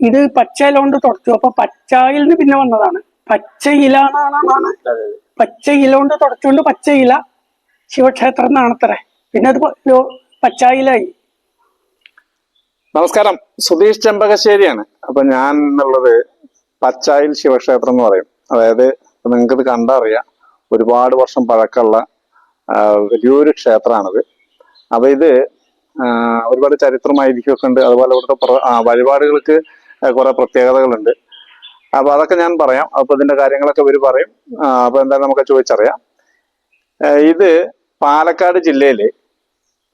ഇത് പച്ചയിലോണ്ട് കൊണ്ട് തുടച്ചു. അപ്പൊ പച്ചായിൽ നിന്ന് പിന്നെ വന്നതാണ്. പച്ച ഇല എന്നാണ്. പച്ച ഇല കൊണ്ട് തുടച്ചുകൊണ്ട് പച്ച ഇല ശിവക്ഷേത്രം എന്നാണത്രേ പിന്നെ അത് പച്ചായിലായി. നമസ്കാരം. സുധീഷ് ചെമ്പകശ്ശേരിയാണ്. അപ്പൊ ഞാൻ എന്നുള്ളത് പച്ചായിൽ ശിവക്ഷേത്രം എന്ന് പറയും. അതായത് നിങ്ങൾക്ക് ഇത് കണ്ടറിയാം. ഒരുപാട് വർഷം പഴക്കമുള്ള വലിയൊരു ക്ഷേത്രമാണിത്. അപ്പൊ ഇത് ഒരുപാട് ചരിത്രമായിരിക്കും ഒക്കെ ഉണ്ട്. അതുപോലെ ഇവിടുത്തെ വഴിപാടുകൾക്ക് കുറെ പ്രത്യേകതകളുണ്ട്. അപ്പൊ അതൊക്കെ ഞാൻ പറയാം. അപ്പൊ ഇതിന്റെ കാര്യങ്ങളൊക്കെ ഇവർ പറയും. അപ്പോൾ അപ്പൊ എന്തായാലും നമുക്ക് ചോദിച്ചറിയാം. ഇത് പാലക്കാട് ജില്ലയിൽ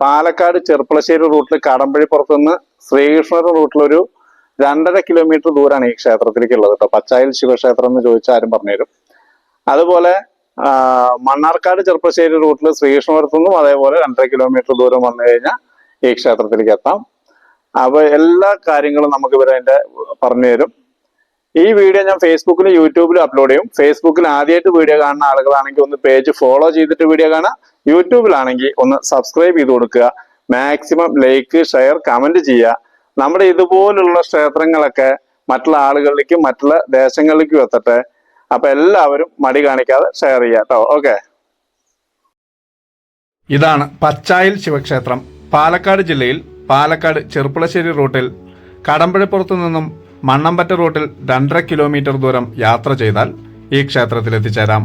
പാലക്കാട് ചെർപ്പളശ്ശേരി റൂട്ടിൽ കാടമ്പഴിപ്പുറത്ത് നിന്ന് ശ്രീകൃഷ്ണപുരം റൂട്ടിലൊരു രണ്ടര കിലോമീറ്റർ ദൂരമാണ് ഈ ക്ഷേത്രത്തിലേക്ക് ഉള്ളത് കേട്ടോ. പച്ചായിൽ ശിവക്ഷേത്രം എന്ന് ചോദിച്ചാൽ ആരും പറഞ്ഞുതരും. അതുപോലെ മണ്ണാർക്കാട് ചെർപ്പശ്ശേരി റൂട്ടിൽ ശ്രീകൃഷ്ണപുരത്തു നിന്നും അതേപോലെ രണ്ടര കിലോമീറ്റർ ദൂരം വന്നു കഴിഞ്ഞാൽ ഈ ക്ഷേത്രത്തിലേക്ക് എത്താം. അപ്പൊ എല്ലാ കാര്യങ്ങളും നമുക്ക് ഇവർ അതിന്റെ പറഞ്ഞു തരും. ഈ വീഡിയോ ഞാൻ ഫേസ്ബുക്കിലും യൂട്യൂബിലും അപ്ലോഡ് ചെയ്യും. ഫേസ്ബുക്കിൽ ആദ്യമായിട്ട് വീഡിയോ കാണുന്ന ആളുകളാണെങ്കിൽ ഒന്ന് പേജ് ഫോളോ ചെയ്തിട്ട് വീഡിയോ കാണാം യൂട്യൂബിലാണെങ്കിൽ ഒന്ന് സബ്സ്ക്രൈബ് ചെയ്ത് കൊടുക്കുക. മാക്സിമം ലൈക്ക് ഷെയർ കമന്റ് ചെയ്യുക. നമ്മുടെ ഇതുപോലുള്ള ക്ഷേത്രങ്ങളൊക്കെ മറ്റുള്ള ആളുകളിലേക്കും മറ്റുള്ള ദേശങ്ങളിലേക്കും എത്തട്ടെ. അപ്പൊ എല്ലാവരും മടി കാണിക്കാതെ ഷെയർ ചെയ്യുക കേട്ടോ ഓക്കെ ഇതാണ് പച്ചായൽ ശിവക്ഷേത്രം. പാലക്കാട് ജില്ലയിൽ പാലക്കാട് ചെറുപ്പുളശ്ശേരി റൂട്ടിൽ കടമ്പഴപ്പുറത്തു നിന്നും മണ്ണമ്പറ്റ റൂട്ടിൽ രണ്ടര കിലോമീറ്റർ ദൂരം യാത്ര ചെയ്താൽ ഈ ക്ഷേത്രത്തിൽ എത്തിച്ചേരാം.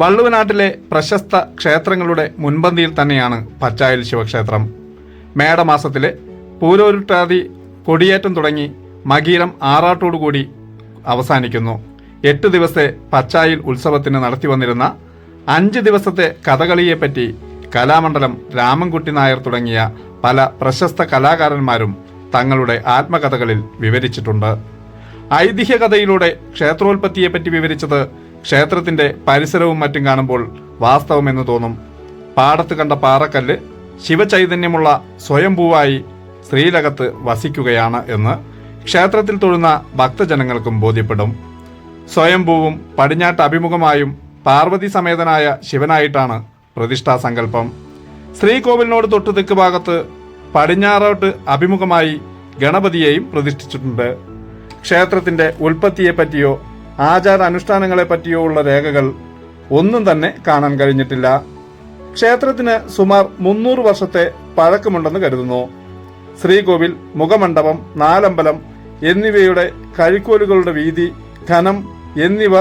വള്ളുവനാട്ടിലെ പ്രശസ്ത ക്ഷേത്രങ്ങളുടെ മുൻപന്തിയിൽ തന്നെയാണ് പച്ചായൽ ശിവക്ഷേത്രം. മേടമാസത്തിലെ പൂരോരുട്ടാതി കൊടിയേറ്റം തുടങ്ങി മകീരം ആറാട്ടോടുകൂടി അവസാനിക്കുന്നു. എട്ട് ദിവസത്തെ പച്ചായിൽ ഉത്സവത്തിന് നടത്തി വന്നിരുന്ന അഞ്ച് ദിവസത്തെ കഥകളിയെപ്പറ്റി കലാമണ്ഡലം രാമൻകുട്ടി നായർ തുടങ്ങിയ പല പ്രശസ്ത കലാകാരന്മാരും തങ്ങളുടെ ആത്മകഥകളിൽ വിവരിച്ചിട്ടുണ്ട്. ഐതിഹ്യകഥയിലൂടെ ക്ഷേത്രോൽപത്തിയെപ്പറ്റി വിവരിച്ചത് ക്ഷേത്രത്തിന്റെ പരിസരവും മറ്റും കാണുമ്പോൾ വാസ്തവമെന്ന് തോന്നും. പാടത്ത് കണ്ട പാറക്കല്ല് ശിവചൈതന്യമുള്ള സ്വയംഭൂവായി ശ്രീലകത്ത് വസിക്കുകയാണ് എന്ന് ക്ഷേത്രത്തിൽ തൊഴുന്ന ഭക്തജനങ്ങൾക്കും ബോധ്യപ്പെടും. സ്വയംഭൂവും പടിഞ്ഞാട്ട് അഭിമുഖമായും പാർവതി സമേതനായ ശിവനായിട്ടാണ് പ്രതിഷ്ഠാ സങ്കല്പം ശ്രീകോവിലിനോട് തൊട്ടു തെക്ക് ഭാഗത്ത് പടിഞ്ഞാറോട്ട് അഭിമുഖമായി ഗണപതിയെയും പ്രതിഷ്ഠിച്ചിട്ടുണ്ട്. ക്ഷേത്രത്തിന്റെ ഉൽപ്പത്തിയെ പറ്റിയോ ആചാര അനുഷ്ഠാനങ്ങളെ പറ്റിയോ ഉള്ള രേഖകൾ ഒന്നും തന്നെ കാണാൻ കഴിഞ്ഞിട്ടില്ല. ക്ഷേത്രത്തിന് സുമാർ മുന്നൂറ് വർഷത്തെ പഴക്കമുണ്ടെന്ന് കരുതുന്നു. ശ്രീകോവിൽ മുഖമണ്ഡപം നാലമ്പലം എന്നിവയുടെ കഴിക്കോലുകളുടെ വീതി ഘനം എന്നിവ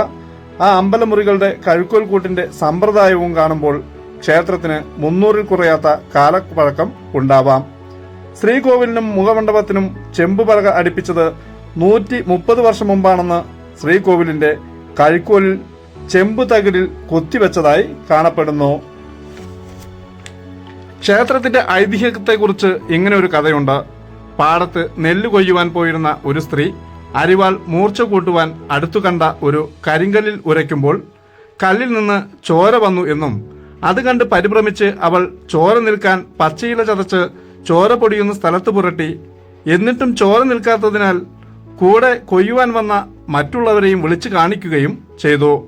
ആ അമ്പലമുറികളുടെ കഴുക്കോൽ കൂട്ടിന്റെ സമ്പ്രദായവും കാണുമ്പോൾ ക്ഷേത്രത്തിന് മുന്നൂറിൽ കുറയാത്ത കാലപ്പഴക്കം ഉണ്ടാവാം. ശ്രീകോവിലിനും മുഖമണ്ഡപത്തിനും ചെമ്പുപലക അടുപ്പിച്ചത് നൂറ്റി മുപ്പത് വർഷം മുമ്പാണെന്ന് ശ്രീകോവിലിന്റെ കഴിക്കോലിൽ ചെമ്പു തകിടിൽ കൊത്തിവെച്ചതായി കാണപ്പെടുന്നു. ക്ഷേത്രത്തിന്റെ ഐതിഹ്യത്തെക്കുറിച്ച് ഇങ്ങനെ ഒരു കഥയുണ്ട്. പാടത്ത് നെല്ല് കൊയ്യുവാൻ പോയിരുന്ന ഒരു സ്ത്രീ അരിവാൾ മൂർച്ച കൂട്ടുവാൻ അടുത്തു കണ്ട ഒരു കരിങ്കല്ലിൽ ഉരയ്ക്കുമ്പോൾ കല്ലിൽ നിന്ന് ചോര വന്നു എന്നും അത് കണ്ട് പരിഭ്രമിച്ച് അവൾ ചോര നിൽക്കാൻ പച്ചയില ചതച്ച് ചോര പൊടിയുന്ന സ്ഥലത്ത് പുരട്ടി. എന്നിട്ടും ചോര നിൽക്കാത്തതിനാൽ കൂടെ കൊയ്യുവാൻ വന്ന മറ്റുള്ളവരെയും വിളിച്ചു കാണിക്കുകയും ചെയ്തു.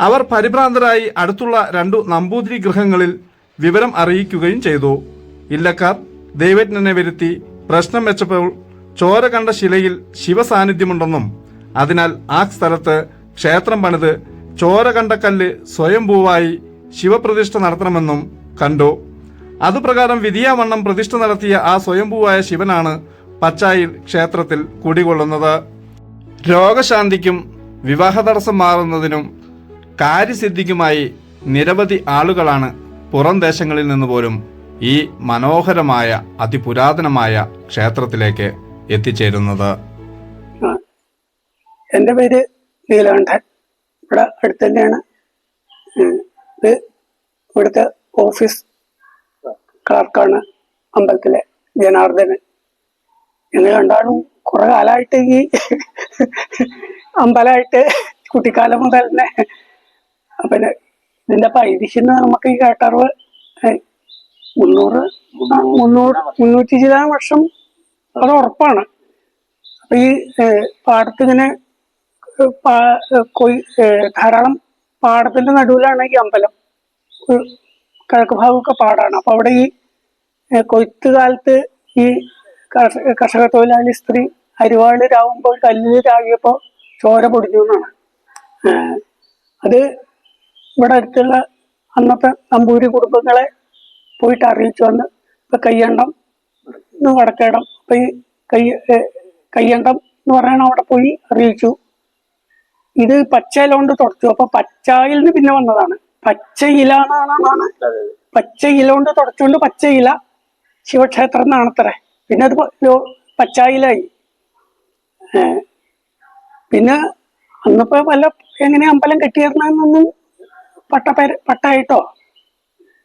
അവർ പരിഭ്രാന്തരായി അടുത്തുള്ള രണ്ടു നമ്പൂതിരി ഗൃഹങ്ങളിൽ വിവരം അറിയിക്കുകയും ചെയ്തു. ഇല്ലക്കാർ ദൈവജ്ഞനെ വരുത്തി. പ്രശ്നം വെച്ചപ്പോൾ ചോര കണ്ട ശിലയിൽ ശിവസാന്നിധ്യമുണ്ടെന്നും അതിനാൽ ആ സ്ഥലത്ത് ക്ഷേത്രം പണിത് ചോര കണ്ട കല്ല് സ്വയംഭൂവായി ശിവപ്രതിഷ്ഠ നടത്തണമെന്നും കണ്ടു. അതുപ്രകാരം വിധിയാവണ്ണം പ്രതിഷ്ഠ നടത്തിയ ആ സ്വയംഭൂവായ ശിവനാണ് പച്ചായിൽ ക്ഷേത്രത്തിൽ കുടികൊള്ളുന്നത്. രോഗശാന്തിക്കും വിവാഹ തടസ്സം മാറുന്നതിനും കാര്യസിദ്ധിക്കുമായി നിരവധി ആളുകളാണ് പുറം ദേശങ്ങളിൽ നിന്ന് പോലും ഈ മനോഹരമായ അതിപുരാതനമായ ക്ഷേത്രത്തിലേക്ക് എത്തിച്ചേരുന്നത്. എന്റെ പേര് നീലകണ്ഠൻ. ഇവിടെ അടുത്ത് തന്നെയാണ്. ഉം. ഇത് ഇവിടുത്തെ ഓഫീസ് ക്ലർക്കാണ് അമ്പലത്തിലെ ജനാർദ്ദനൻ. എന്ന് കണ്ടാലും കുറെ കാലമായിട്ട് ഈ അമ്പലമായിട്ട് കുട്ടിക്കാലം മുതൽ തന്നെ പിന്നെ ഇതിന്റെ പൈതിശിന്ന് നമുക്ക് ഈ കേട്ടറിവ് മുന്നൂറ് മുന്നൂറ് മുന്നൂറ്റി ചില വർഷം അത് ഉറപ്പാണ്. അപ്പൊ ഈ പാടത്ത് കൊയ് ധാരാളം പാടത്തിന്റെ നടുവിലാണ് ഈ അമ്പലം. കിഴക്ക് ഭാഗമൊക്കെ പാടാണ്. അപ്പൊ അവിടെ ഈ കൊയ്ത്ത് കാലത്ത് ഈ കർഷ- കർഷക തൊഴിലാളി സ്ത്രീ അരിവാളിലാവുമ്പോൾ കല്ലിലാകിയപ്പോ ചോര പൊടിഞ്ഞു എന്നാണ്. അത് ഇവിടെ അടുത്തുള്ള അന്നത്തെ നമ്പൂരി കുടുംബങ്ങളെ പോയിട്ട് അറിയിച്ചു വന്ന് ഇപ്പൊ കയ്യണ്ടം വടക്കേടം അപ്പൊ ഈ കൈ കയ്യണ്ടം എന്ന് പറയണ അവിടെ പോയി അറിയിച്ചു. ഇത് പച്ചയിലോണ്ട് തുടച്ചു. അപ്പൊ പച്ചായിൽ നിന്ന് പിന്നെ വന്നതാണ്. പച്ച ഇല എന്നാണ് പച്ച ഇല കൊണ്ട് തുടച്ചുകൊണ്ട് പച്ചയില. ഇല ശിവക്ഷേത്രം എന്നാണത്രേ പിന്നെ അത് പച്ചായിലായി. പിന്നെ അന്നിപ്പോ വല്ല എങ്ങനെ അമ്പലം കെട്ടിയിരുന്നൊന്നും പട്ട പട്ടായിട്ടോ?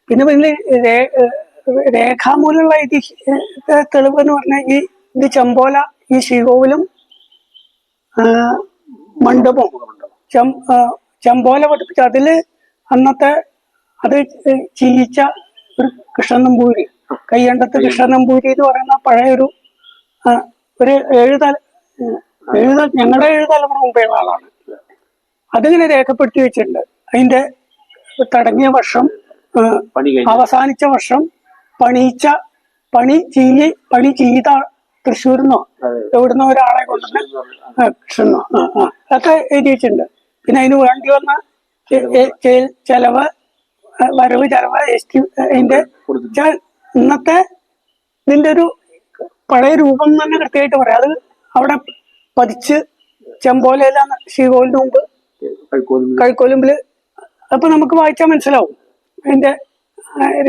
പിന്നെ പിന്നെ രേഖാമൂലമുള്ള ഏ, തെളിവ് എന്ന് പറഞ്ഞാൽ ഈ ഇത് ചെമ്പോല ഈ ശ്രീകോവിലും മണ്ഡപം. ചെമ്പോല പഠിപ്പിച്ചു അതിൽ അന്നത്തെ അത് ചെയ്യിച്ച ഒരു കൃഷ്ണൻ നമ്പൂരി കയ്യണ്ടത്ത് കൃഷ്ണൻ നമ്പൂരി എന്ന് പറയുന്ന പഴയൊരു ഒരു ഒരു ഏഴ് തല ഏഴ് ഞങ്ങളുടെ ഏഴ് തലമുറ മുമ്പേയുള്ള ആളാണ്. അതിങ്ങനെ രേഖപ്പെടുത്തി വെച്ചിട്ടുണ്ട്. അതിന്റെ തടങ്ങിയ വർഷം അവസാനിച്ച വർഷം പണിയിച്ച പണി ചെയ്യ പണി ചെയ്ത തൃശ്ശൂരിന്നോ. എവിടുന്നോ ഒരാളെ കൊണ്ടുവന്ന് കൃഷ്ണനോ അതൊക്കെ എഴുതി വെച്ചിട്ടുണ്ട്. പിന്നെ അതിന് വേണ്ടി വന്ന ചെലവ് വരവ് ചെലവ് അതിന്റെ. ഇന്നത്തെ ഇതിന്റെ ഒരു പഴയ രൂപം തന്നെ കൃത്യമായിട്ട് പറയാം. അത് അവിടെ പതിച്ച് ചെമ്പോലയിലാണ് ശ്രീകോവിലിന് മുമ്പ് കഴിക്കോലുമ്പിൽ അപ്പൊ നമുക്ക് വായിച്ചാൽ മനസ്സിലാവും. അതിന്റെ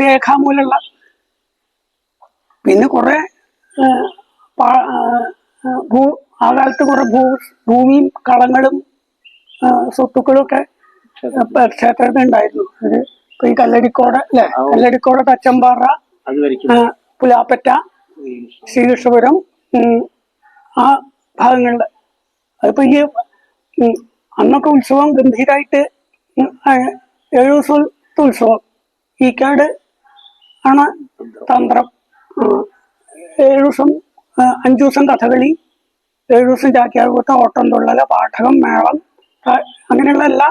രേഖാമൂലമുള്ള രേഖാമൂലുള്ള പിന്നെ കുറെ ഭൂ ആ കാലത്ത് കുറെ ഭൂ ഭൂമിയും കളങ്ങളും സ്വത്തുക്കളും ഒക്കെ ക്ഷേത്രത്തിൽ ഉണ്ടായിരുന്നു. അത് ഇപ്പൊ ഈ കല്ലടിക്കോട് അല്ലെ? കല്ലടിക്കോട് തച്ചമ്പാറ പുലാപ്പറ്റ ശ്രീകൃഷ്ണപുരം ആ ഭാഗങ്ങളിൽ. അതിപ്പോ ഈ അന്നൊക്കെ ഉത്സവം ഗംഭീരമായിട്ട് ആ, ഏഴു ദിവസത്തെ ഉത്സവം. ഈക്കാട് ആണ് തന്ത്രം. ഏഴ് ദിവസം അഞ്ചു ദിവസം കഥകളി ഏഴു ദിവസം ചാക്കിയാകൂത്ത ഓട്ടം തുള്ളൽ പാഠകം മേളം അങ്ങനെയുള്ള എല്ലാ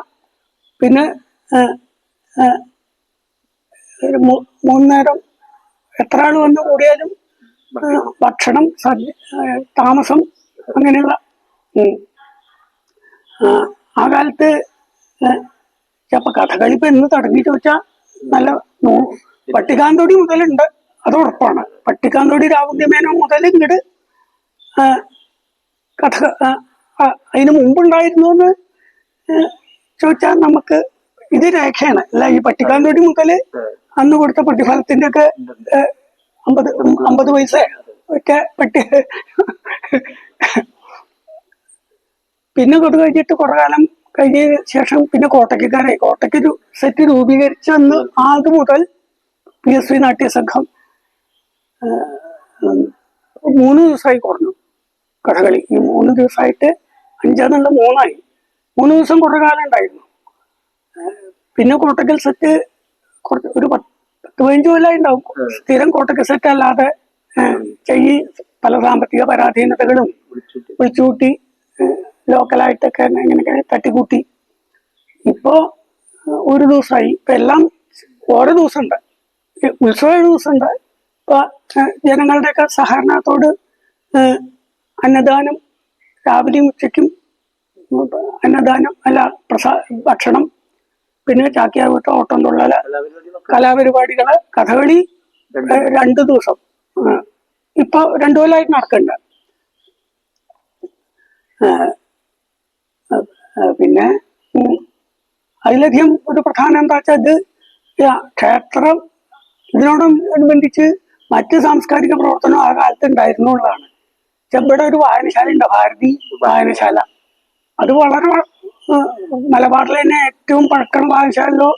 പിന്നെ ആ, ആ, ഒരു മൂ- നേരം എത്ര ആൾ വന്നു കൂടിയാലും ഭക്ഷണം താമസം അങ്ങനെയുള്ള. ആ, കാലത്ത് ചിലപ്പോ കഥകളി ഇപ്പൊ എന്ന് തുടങ്ങി ചോദിച്ചാൽ നല്ല പട്ടികാന്തോടി മുതലുണ്ട് അത് ഉറപ്പാണ് പട്ടികാന്തോടി രാവുണ്യമേനോ മുതൽ ഇങ്ങോട്ട് കഥ അതിന് മുമ്പുണ്ടായിരുന്നു എന്ന് ചോദിച്ചാൽ നമുക്ക് ഇത് രേഖയാണ്. അല്ല ഈ പട്ടിക്കാന്തൊടി മുക്കൽ അന്ന് കൊടുത്ത പ്രതിഫലത്തിന്റെ ഒക്കെ അമ്പത് അമ്പത് പൈസ ഒക്കെ പട്ടി പിന്നെ കൊടു കഴിഞ്ഞിട്ട് കുറെ കാലം കഴിഞ്ഞ ശേഷം പിന്നെ കോട്ടയ്ക്കാരായി കോട്ടയ്ക്ക് ഒരു സെറ്റ് രൂപീകരിച്ച അന്ന് ആദ്യ മുതൽ പി എസ് വി നാട്യസംഘം മൂന്ന് ദിവസമായി കുറഞ്ഞു. കഥകളി. ഈ മൂന്ന് ദിവസമായിട്ട് അഞ്ചാന്നുള്ള മൂന്നായി മൂന്ന് ദിവസം കുറേ കാലം ഉണ്ടായിരുന്നു പിന്നെ കോട്ടക്കൽ സെറ്റ് കുറച്ച് ഒരു പത്ത് പതിനഞ്ച് കൊല്ലമായി ഉണ്ടാവും. സ്ഥിരം കോട്ടക്കൽ സെറ്റ് അല്ലാതെ ചെയ്യ് പല സാമ്പത്തിക പരാധീനതകളും ഒഴിച്ചുകൂട്ടി ലോക്കലായിട്ടൊക്കെ ഇങ്ങനെ തട്ടിക്കൂട്ടി. ഇപ്പോ ഒരു ദിവസമായി. ഇപ്പൊ എല്ലാം ഓരോ ദിവസമുണ്ട്. ഉത്സവ ദിവസം ദിവസമുണ്ട്. ഇപ്പൊ ജനങ്ങളുടെയൊക്കെ സഹകരണത്തോട് അന്നദാനം രാവിലെയും ഉച്ചയ്ക്കും അന്നദാനം അല്ല പ്രസാ ഭക്ഷണം പിന്നെ ചാക്യാർകൂട്ട ഓട്ടം തുള്ളൽ കലാപരിപാടികൾ കഥകളി രണ്ടു ദിവസം. ഇപ്പൊ രണ്ടു കൊല്ലമായിട്ട് നടക്കുന്നുണ്ട് പിന്നെ അതിലധികം ഒരു പ്രധാനം എന്താ വെച്ചാൽ ഇത് ക്ഷേത്രം ഇതിനോടനുബന്ധിച്ച് മറ്റ് സാംസ്കാരിക പ്രവർത്തനം ആ കാലത്ത് ഉണ്ടായിരുന്നുള്ളതാണ്. ഇവിടെ ഒരു വായനശാല ഉണ്ട് ഭാരതി വായനശാല. അത് വളരെ മലബാറിലെ തന്നെ ഏറ്റവും പഴക്കം വായനശാലയിലോ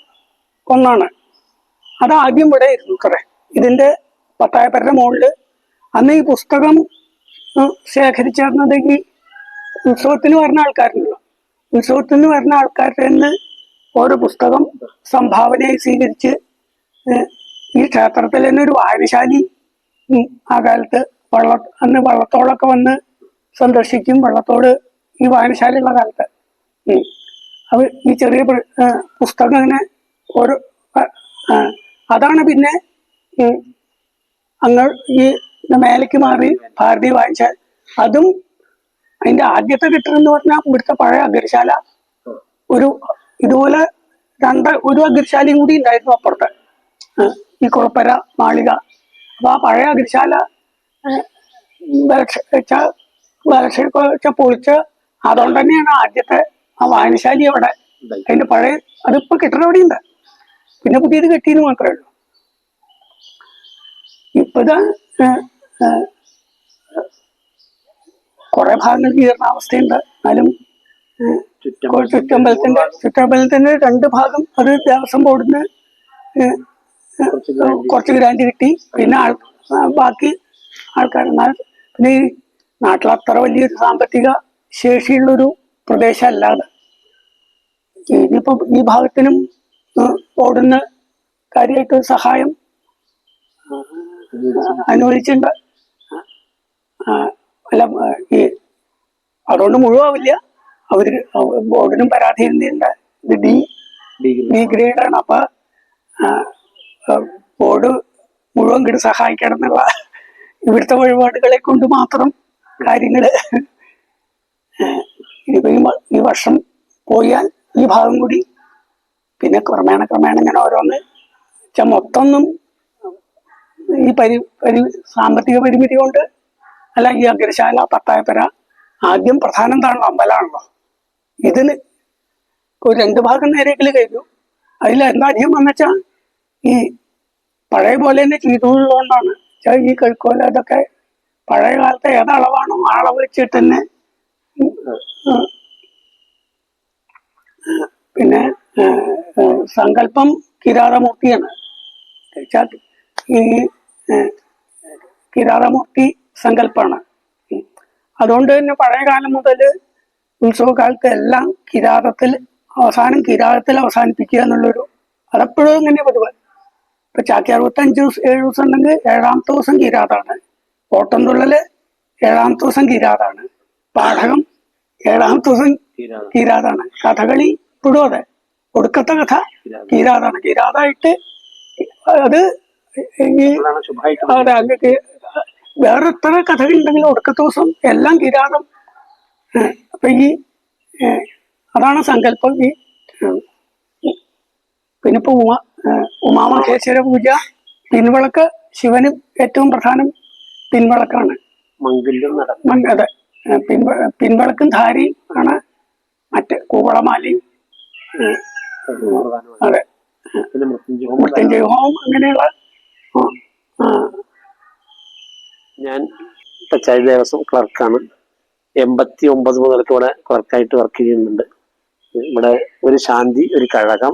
ഒന്നാണ്. അത് ആദ്യം ഇവിടെ ആയിരുന്നു കുറെ ഇതിന്റെ പത്തായപ്പരുടെ മുകളിൽ അന്ന് ഈ പുസ്തകം ശേഖരിച്ചിരുന്നത് ഈ ഉത്സവത്തിന് വരുന്ന ആൾക്കാരുണ്ടല്ലോ. ഉത്സവത്തിന് വരുന്ന ആൾക്കാരുടെ നിന്ന് ഓരോ പുസ്തകം സംഭാവനയായി സ്വീകരിച്ച് ഈ ക്ഷേത്രത്തിൽ തന്നെ ഒരു വായനശാലി ആ കാലത്ത് വള്ള അന്ന് വള്ളത്തോളൊക്കെ വന്ന് സന്ദർശിക്കും. വള്ളത്തോട് ഈ വായനശാലയുള്ള കാലത്ത്. അവർ ഈ ചെറിയ പുസ്തകം ഇങ്ങനെ ഓരോ അതാണ് പിന്നെ അങ്ങ് ഈ മേലേക്ക് മാറി ഭാരതി വായിച്ച അതും അതിന്റെ ആദ്യത്തെ കിട്ടണം എന്ന് പറഞ്ഞാൽ ഇവിടുത്തെ പഴയ അഗ്രശാല. ഒരു ഇതുപോലെ രണ്ട് ഒരു അഗ്രശാലയും കൂടി ഉണ്ടായിരുന്നു അപ്പുറത്ത്. ഈ കുളപ്പര മാളിക. അപ്പൊ ആ പഴയ അഗ്രശാല വെച്ച പൊളിച്ച് അതുകൊണ്ട് തന്നെയാണ് ആദ്യത്തെ ആ വായനശാലി അവിടെ. അതിന്റെ പഴയ അതിപ്പോ കെട്ടിടം അവിടെ ഉണ്ട് പിന്നെ പുതിയത് കെട്ടിയെന്ന് മാത്രമേ ഉള്ളൂ. ഇപ്പതാ കുറെ ഭാഗങ്ങൾ കീറുന്ന അവസ്ഥയുണ്ട് എന്നാലും ചുറ്റമ്പലത്തിന്റെ ചുറ്റമ്പലത്തിന്റെ രണ്ട് ഭാഗം അത് ദേവസ്വം ബോർഡിന് കുറച്ച് ഗ്രാൻഡ് കിട്ടി. പിന്നെ ആൾ ബാക്കി ആൾക്കാർ എന്നാൽ പിന്നെ ഈ നാട്ടിൽ അത്ര വലിയൊരു സാമ്പത്തിക ശേഷിയുള്ളൊരു പ്രദേശമല്ലാതെ ഇനിയിപ്പം ഈ ഭാഗത്തിനും ഓടുന്ന കാര്യമായിട്ട് സഹായം അനുവദിച്ചിട്ടുണ്ട്. അല്ല ഈ അതുകൊണ്ട് മുഴുവാവില്ല. അവർ ബോർഡിനും പരാതി എഴുതിയിട്ടുണ്ട് ഇത് ഡി ഡി ഗ്രേഡ് ആണ് അപ്പൊ ബോർഡ് മുഴുവൻ കിട്ടും സഹായിക്കണം എന്നുള്ള ഇവിടുത്തെ വഴിപാടുകളെ കൊണ്ട് മാത്രം കാര്യങ്ങൾ ഇനിയിപ്പോ ഈ ഈ വർഷം പോയാൽ ഈ ഭാഗം കൂടി പിന്നെ ക്രമേണ ക്രമേണ ഇങ്ങനെ ഓരോന്ന് വെച്ചാൽ മൊത്തമൊന്നും ഈ പരി പരി സാമ്പത്തിക പരിമിതി കൊണ്ട് അല്ല ഈ അഗ്രശാല പത്തായപ്പര ആദ്യം പ്രധാനം എന്താണല്ലോ അമ്പലമാണല്ലോ ഇതിന് ഒരു രണ്ട് ഭാഗം നേരേക്കിൽ കഴിഞ്ഞു. അതിൽ എന്താ അധികം വന്നുവെച്ചാൽ ഈ പഴയ പോലെ തന്നെ ചെയ്തുകൊണ്ടാണ് ഈ കഴുക്കോല ഇതൊക്കെ പഴയ കാലത്തെ ഏതളവാണോ ആ അളവ് വെച്ചിട്ട് തന്നെ പിന്നെ സങ്കല്പം കിരാതമൂർത്തിയാണ്. ഈ കിരാതമൂർത്തി സങ്കല്പമാണ് ഉം. അതുകൊണ്ട് തന്നെ പഴയ കാലം മുതൽ ഉത്സവകാലത്ത് എല്ലാം കിരാതത്തിൽ അവസാനം കിരാതത്തിൽ അവസാനിപ്പിക്കുക എന്നുള്ളൊരു അതെപ്പോഴും ഇങ്ങനെ പതിവ്. ഇപ്പൊ ചാക്കി അറുപത്തഞ്ച് ദിവസം ഏഴ് ദിവസം ഉണ്ടെങ്കിൽ ഏഴാമത്തെ ദിവസം കിരാതാണ്. ഓട്ടം തുള്ളൽ ഏഴാമത്തെ ദിവസം കിരാതാണ്. പാഠകം ഏഴാം തുസൻ കീരാതാണ്. കഥകളി ഇപ്പോഴും അതെ ഒടുക്കത്തെ കഥ കീരാതാണ്. കീരാതായിട്ട് അത് ഈ അതെ അങ്ങക്ക് വേറെ എത്ര കഥകളുണ്ടെങ്കിലും ഒടുക്കത്തെ ദിവസം എല്ലാം കിരാതം അപ്പൊ ഈ അതാണ് സങ്കല്പം. ഈ പിന്നെ ഇപ്പൊ ഉമാ ഉമാമഹേശ്വര പൂജ പിൻവിളക്ക് ശിവന് ഏറ്റവും പ്രധാനം പിൻവിളക്കാണ് മംഗല്യം അതെ. പിൻവ ധാരി ആണ് മറ്റ് കൂവളമാലി. അതെ. മൃത്യുഞ്ജയ ഹോം അങ്ങനെയുള്ള ഞാൻ പഞ്ചായത്ത് ദേവസ്വം ക്ലർക്കാണ്. എൺപത്തി ഒമ്പത് മുതൽക്ക് ഇവിടെ ക്ലർക്കായിട്ട് വർക്ക് ചെയ്യുന്നുണ്ട്. ഇവിടെ ഒരു ശാന്തി ഒരു കഴകം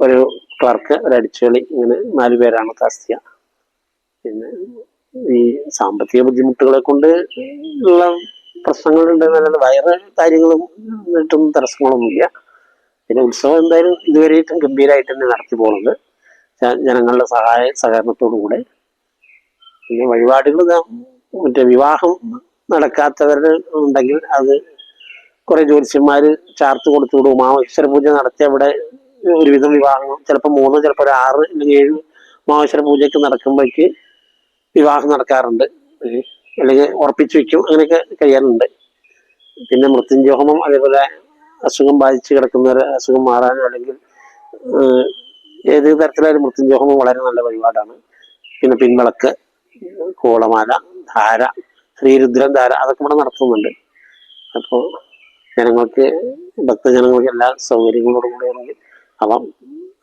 ഒരു ക്ലർക്ക് ഒരു അടിച്ചുകളി ഇങ്ങനെ നാല് പേരാണ് താസ്തിക. പിന്നെ ഈ സാമ്പത്തിക ബുദ്ധിമുട്ടുകളെ കൊണ്ട് ഉള്ള പ്രശ്നങ്ങളുണ്ട് എന്നല്ലാതെ വയറ് കാര്യങ്ങളും മറ്റും തടസ്സങ്ങളൊന്നുമില്ല. പിന്നെ ഉത്സവം എന്തായാലും ഇതുവരെയായിട്ടും ഗംഭീരമായിട്ട് തന്നെ നടത്തി പോകുന്നത് ജനങ്ങളുടെ സഹായ സഹകരണത്തോടു കൂടെ. പിന്നെ വഴിപാടുകൾ മറ്റേ വിവാഹം നടക്കാത്തവരുടെ ഉണ്ടെങ്കിൽ അത് കുറേ ജ്യോത്സ്യന്മാര് ചാർത്ത് കൊടുത്തു വിടും. മാവേശ്വര പൂജ നടത്തിയ അവിടെ ഒരുവിധം വിവാഹങ്ങൾ ചിലപ്പോൾ മൂന്ന് ചിലപ്പോൾ ഒരു ആറ് അല്ലെങ്കിൽ ഏഴ് മാവേശ്വര പൂജയൊക്കെ നടക്കുമ്പോഴേക്ക് വിവാഹം നടക്കാറുണ്ട്. അല്ലെങ്കിൽ ഉറപ്പിച്ചു വെക്കും അങ്ങനെയൊക്കെ കഴിയാറുണ്ട്. പിന്നെ മൃത്യുഞ്ജയ ഹോമം അതേപോലെ അസുഖം ബാധിച്ച് കിടക്കുന്നവർ അസുഖം മാറാനോ അല്ലെങ്കിൽ ഏത് തരത്തിലായാലും മൃത്യുഞ്ജയ ഹോമം വളരെ നല്ല വഴിപാടാണ്. പിന്നെ പിൻവിളക്ക് കോളമാല ധാര ശ്രീരുദ്രൻ ധാര അതൊക്കെ ഇവിടെ നടത്തുന്നുണ്ട്. അപ്പോൾ ജനങ്ങൾക്ക് ഭക്തജനങ്ങൾക്ക് എല്ലാ സൗകര്യങ്ങളോടും കൂടി ആണെങ്കിൽ അവ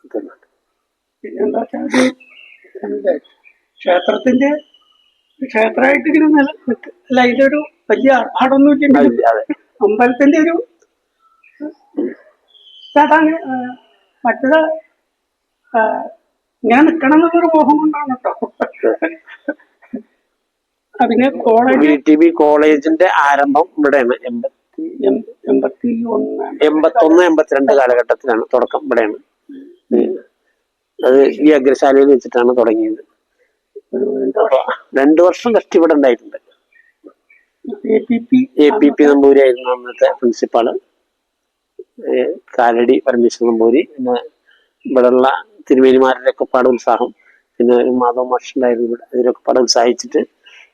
കിട്ടുന്നുണ്ട് പിന്നെന്താ? ക്ഷേത്രത്തിന്റെ ക്ഷേത്രമായിട്ട് ഇങ്ങനെ നില അല്ല ഇതൊരു വലിയ ആർഭാടൊന്നും ഇല്ല അമ്പലത്തിന്റെ ഒരു അതാണ് മറ്റത് ഇങ്ങനെ നിക്കണം എന്നുള്ളൊരു മോഹം കൊണ്ടാണ് കേട്ടോ പിന്നെ കോളേജ് കോളേജിന്റെ ആരംഭം ഇവിടെയാണ്. എൺപത്തി എൺപത്തി ഒന്ന് എൺപത്തൊന്ന് എൺപത്തിരണ്ട് കാലഘട്ടത്തിലാണ് തുടക്കം ഇവിടെയാണ്. അത് ഈ അഗ്രശാലയിൽ വെച്ചിട്ടാണ് തുടങ്ങിയത്. രണ്ടു വർഷം കഷ്ടി ഇവിടെ ഉണ്ടായിട്ടുണ്ട്. A P P. അന്നത്തെ പ്രിൻസിപ്പാൾ. കാലടി പരമേശ്വരൻ നമ്പൂരി പിന്നെ ഇവിടെയുള്ള തിരുമേനിമാരുടെ ഒക്കെ പാട് ഉത്സാഹം പിന്നെ ഒരു മാധവ മാഷ് ഉണ്ടായിരുന്നു ഇവിടെ. അതിനൊക്കെ പാട് ഉത്സാഹിച്ചിട്ട്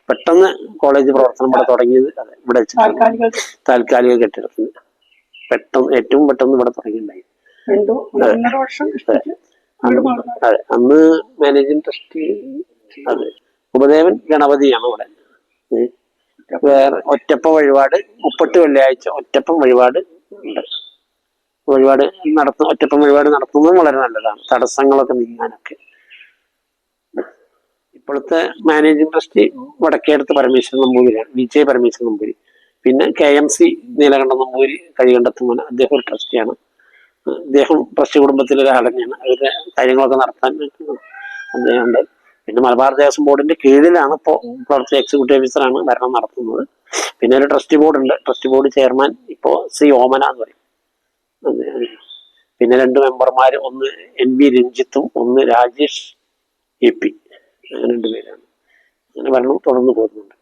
പെട്ടെന്ന് കോളേജ് പ്രവർത്തനം ഇവിടെ തുടങ്ങിയത് ഇവിടെ വെച്ചിട്ടാണ്. താൽക്കാലിക കെട്ടിടത്തിന്. പെട്ടെന്ന് ഏറ്റവും പെട്ടെന്ന് ഇവിടെ തുടങ്ങിയിട്ടുണ്ടായി. അതെ. അന്ന് മാനേജിംഗ് ട്രസ്റ്റി അതെ. ഉപദേവൻ ഗണപതിയാണ് ഇവിടെ. ഉം. വേറെ ഒറ്റപ്പ വഴിപാട് മുപ്പട്ട് വെള്ളിയാഴ്ച ഒറ്റപ്പ വഴിപാട് ഉണ്ട്. വഴിപാട് നടത്തുന്ന ഒറ്റപ്പ വഴിപാട് നടത്തുന്നതും വളരെ നല്ലതാണ്. തടസ്സങ്ങളൊക്കെ നീങ്ങാനൊക്കെ. ഇപ്പോഴത്തെ മാനേജിംഗ് ട്രസ്റ്റി വടക്കേടത്ത് പരമേശ്വരൻ നമ്പൂതിരിയാണ് വിജയ് പരമേശ്വരൻ നമ്പൂരി പിന്നെ K M C Neelakanta Namboori കഴികണ്ടെത്തുമ്പോൾ അദ്ദേഹം ഒരു ട്രസ്റ്റിയാണ്. അദ്ദേഹം ട്രസ്റ്റ് കുടുംബത്തിലെ ഒരാൾ തന്നെയാണ് അവരുടെ കാര്യങ്ങളൊക്കെ നടത്താൻ അദ്ദേഹം ഉണ്ട്. പിന്നെ മലബാർ ദേവസ്വം ബോർഡിന്റെ കീഴിലാണ് ഇപ്പോൾ പ്രവർത്തി എക്സിക്യൂട്ടീവ് ഓഫീസറാണ് ഭരണം നടത്തുന്നത്. പിന്നെ ഒരു ട്രസ്റ്റി ബോർഡ് ഉണ്ട്. ട്രസ്റ്റി ബോർഡ് ചെയർമാൻ ഇപ്പോൾ സി ഓമന എന്ന് പറയും. പിന്നെ രണ്ട് മെമ്പർമാർ ഒന്ന് എൻ ബി രഞ്ജിത്തും ഒന്ന് രാജേഷ് എ പി അങ്ങനെ രണ്ട് പേരാണ്. അങ്ങനെ ഭരണം തുടർന്ന് പോകുന്നുണ്ട്.